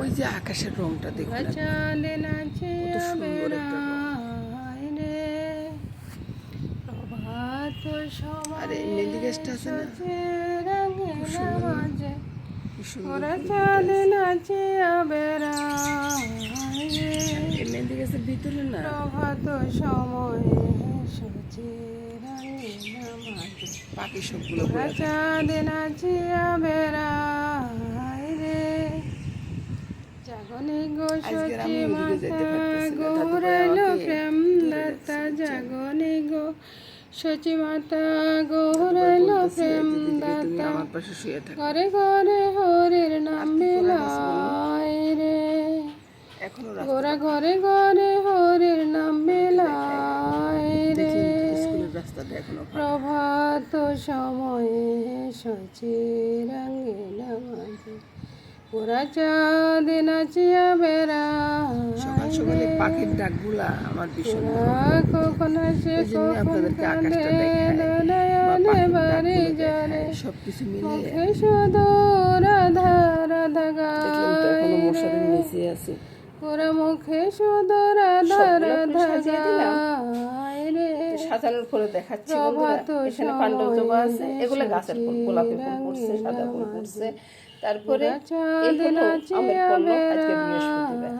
ওই যে আকাশের রংটা দেখুন আর এই মেহেন্দি গাছটা আছে। না? মেহেন্দি গাছের ভিতরে না? প্রভাত সময়ে পাখি সবগুলো। চাঁদে নাচিয়া বেড়ায় রে জাগনে গো যেতে মাতা আমাকে প্রেম দাতা জাগনে গো সচি মাতা প্রেম তুমি দাতা ঘরে ঘরে হরির নাম? বেলায় রে। গোরা ঘরে ঘরে হরির নাম বেলায় রে। প্রভাত সময়ে সচি রঙে নামাজে ওরা চাঁদ নাচিয়া সকাল সকালে পাখির ডাকগুলা আমার ভীষণ কখন আসে আপনাদেরকে আকাশটা দেখায় সবকিছু রাধা রাধা গায় আছে। ওরা মুখে শুধু রাধা সবগুলো রাধা ফুল সাজিয়ে দিলাম। গায় রে সাজানোর পরে দেখাচ্ছি এখানে পাণ্ডব জবা আছে এগুলো গাছের ফুল গোলাপি ফুল সাদা ফুল তারপরে এই হলো আমের পল্লব আজকে বৃহস্পতিবার।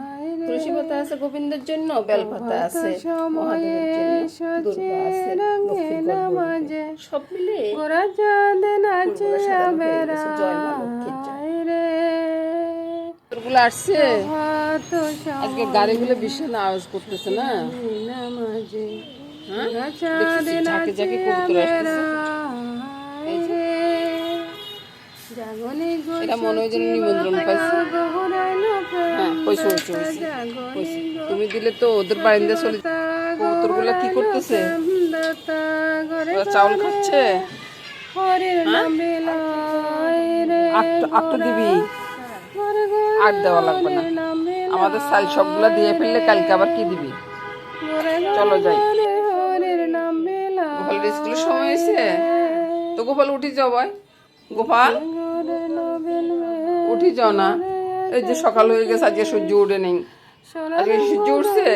তুলসী পাতা আছে গোবিন্দের জন্য বেলপাতা আছে মহাদেবের জন্য দুর্গা আছে সব মিলে জয় মা লক্ষ্মীর জয়। বেড়ায় আসছে। আজকে গাড়িগুলো ভীষণ আওয়াজ করতেছে না? হ্যাঁ? গো এটা মনে হয় যেন নিমন্ত্রণ পাইছে। হ্যাঁ তুমি দিলে তো ওদের বাড়িতে চলে কবুতরগুলো কি করতেছে? ওরা চাউল খাচ্ছে? আটটা আটটা দিবি। দেওয়া লাগবে না। আমাদের চাল সবগুলা দিয়ে ফেললে কালকে আবার কি দিবি? চলো যাই। গোপালের স্কুলের সময় হয়েছে। তো গোপাল উঠি যাও ভাই। গোপাল উঠি যাও না। এই যে সকাল হয়ে গেছে আজকে সূর্য উঠে নেই। আজকে সূর্য উঠছে?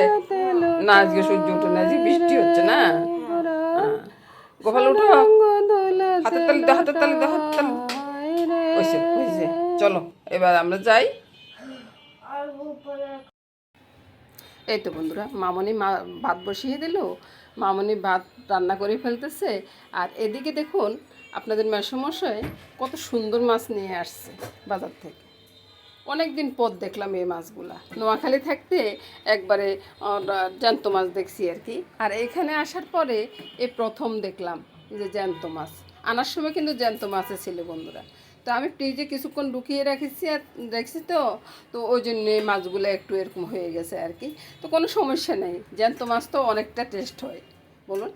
না আজকে সূর্য উঠে না আজকে বৃষ্টি হচ্ছে না। গোপাল উঠো। হাতের তালি দাও হাতের তালি দাও হাতের তালি। চলো এবার আমরা যাই। এই তো বন্ধুরা মামনি মা ভাত বসিয়ে দিল। মামনি ভাত রান্না করে ফেলতেছে। আর এদিকে দেখুন, আপনাদের মেসমশাই কত সুন্দর মাছ নিয়ে আসছে বাজার থেকে। অনেক দিন পর দেখলাম এই মাছগুলা। নোয়াখালী থাকতে একবারে জ্যান্ত মাছ দেখছি আর কি। আর এখানে আসার পরে এ প্রথম দেখলাম যে জ্যান্ত মাছ। আনার সময় কিন্তু জ্যান্ত মাছে ছিল বন্ধুরা। তো আমি ফ্রিজে কিছুক্ষণ ঢুকিয়ে রেখেছি আর দেখছি তো তো ওই জন্য মাছগুলো একটু এরকম হয়ে গেছে আর কি। তো কোনো সমস্যা নেই, জ্যান্ত মাছ তো অনেকটা টেস্ট হয়। বলুন,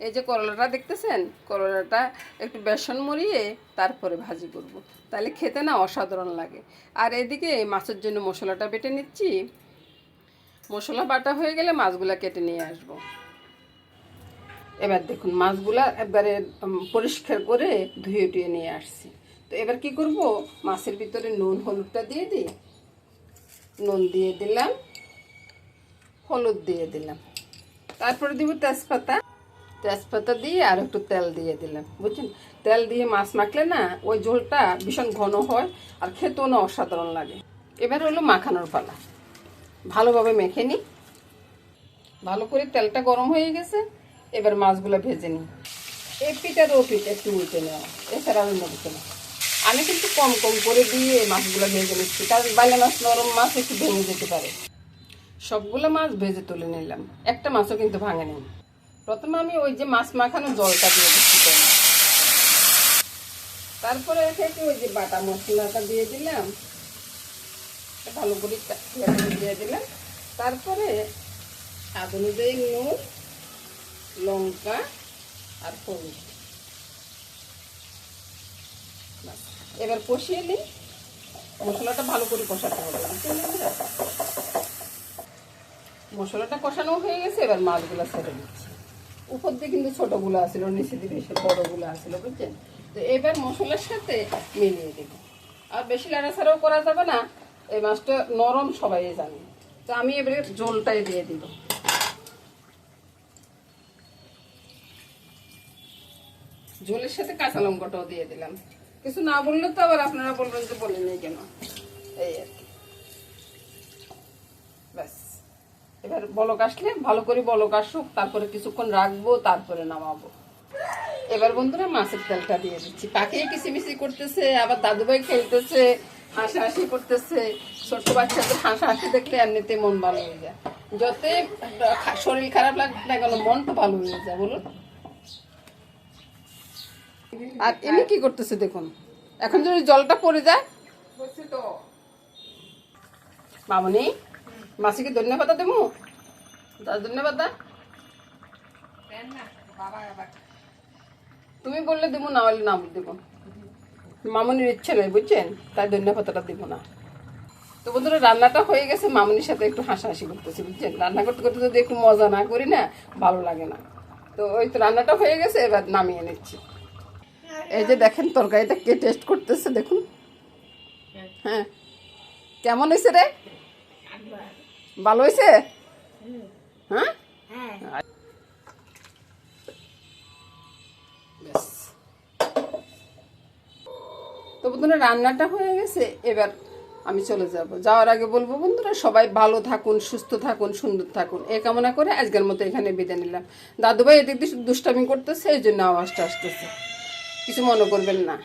এই যে করলাটা দেখতেছেন? করলাটা একটু বেসন মরিয়ে তারপরে ভাজি করব। তাহলে খেতে না অসাধারণ লাগে। আর এদিকে মাছের জন্য মশলাটা বেটে নিচ্ছি। মশলা বাটা হয়ে গেলে মাছগুলা কেটে নিয়ে আসব। এবার দেখুন, মাছগুলা একবারে পরিষ্কার করে ধুয়ে টুয়ে নিয়ে আসছি। তো এবার কি করব? মাছের ভিতরে নুন, হলুদটা দিয়ে দিই। নুন দিয়ে দিলাম। হলুদ দিয়ে দিলাম। তারপরে দিব তেজপাতা। তেজপাতা দিয়ে আর একটু তেল দিয়ে দিলাম। বুঝছেন? তেল দিয়ে মাছ মাখলে না, ওই ঝোলটা ভীষণ ঘন হয় আর খেতেও না অসাধারণ লাগে। এবার হলো মাখানোর পালা। ভালোভাবে মেখে নিই। ভালো করে তেলটা গরম হয়ে গেছে। এবার মাছগুলো ভেজে নিই। এই পিঠার ও পিঠ একটু উল্টে নেওয়া। এছাড়া অন্য কিছু না আমি কিন্তু কম কম করে দিয়ে মাছগুলো ভেজে নিচ্ছি কারণ বাইলে মাছ, নরম মাছ একটু ভেঙে যেতে পারে। সবগুলো মাছ ভেজে তুলে নিলাম। একটা মাছও কিন্তু ভাঙে ভাঙেনি। প্রথমে আমি ওই যে মাছ মাখানো জলটা দিয়ে দিচ্ছি। তারপরে থেকে ওই যে বাটা মশলাটা দিয়ে দিলাম। ভালো করে দিয়ে দিলাম। তারপরে স্বাদ অনুযায়ী নুন, লঙ্কা আর হলুদ ব্যাস। এবার কষিয়ে নিই। মশলাটা ভালো করে কষাতে হবে। মশলাটা কষানো হয়ে গেছে, এবার মাছগুলো ছেড়ে দিচ্ছি উপর দিয়ে কিন্তু ছোটগুলো আসছিল নিচে দিয়ে বেশি বড়গুলো আসছিল বুঝছেন? তো এবার মশলার সাথে মিলিয়ে দেবো। আর বেশি লাড়াছাড়াও করা যাবে না, এই মাছটা নরম সবাই জানে। তো আমি এবারে জলটাই দিয়ে দিব। ঝোলের সাথে কাঁচা লঙ্কাটাও দিয়ে দিলাম। কিছু না বললে তো আবার আপনারা বলবেন যে বলেন কেন? এই আর কি। ব্যাস। এবার বলক আসলে, ভালো করে বলক আসুক, তারপরে কিছুক্ষণ রাখব, তারপরে নামাবো। এবার বন্ধুরা মাছের তেলটা দিয়ে দিচ্ছি। পাখিয়ে কিচিমিচি করতেছে, আবার দাদুভাই খেলতেছে, হাসাহাসি করতেছে। ছোট্ট বাচ্চাদের হাসাহাসি দেখলে এমনিতে মন ভালো হয়ে যায়। যতই শরীর খারাপ লাগবে না কেন মন তো ভালো হয়ে যায়, বলুন। আর এমনি কি করতেছে দেখুন? এখন যদি জলটা পড়ে যায়? মামনি মাসিকে ধন্যবাদ দেবো? তার ধন্যবাদ দা। তুমি বললে দেবো না হলে না দেবো। মামনির ইচ্ছে নেই বুঝছেন? তাই ধন্যবাদটা দেবো না। তো বন্ধুরা রান্নাটা হয়ে গেছে মামনির সাথে একটু হাসাহাসি করতেছি বুঝছেন? রান্না করতে করতে যদি একটু মজা না করি না ভালো লাগে না। তো ওই তো রান্নাটা হয়ে গেছে এবার নামিয়ে নিচ্ছি। এই যে দেখেন, তরকারিটা কে টেস্ট করতেছে দেখুন। হ্যাঁ। কেমন হয়েছে রে? ভালো হয়েছে? হ্যাঁ। তো বন্ধুরা, রান্নাটা হয়ে গেছে। এবার আমি চলে যাব। যাওয়ার আগে বলব বন্ধুরা, সবাই ভালো থাকুন, সুস্থ থাকুন, সুন্দর থাকুন। এ কামনা করে আজকের মতো এখানে বিদায় নিলাম। দাদুভাই এদিক দিয়ে দুষ্টামি করতেছে, এই জন্য আওয়াজটা আসতেছে। কিছু মনে করবেন না।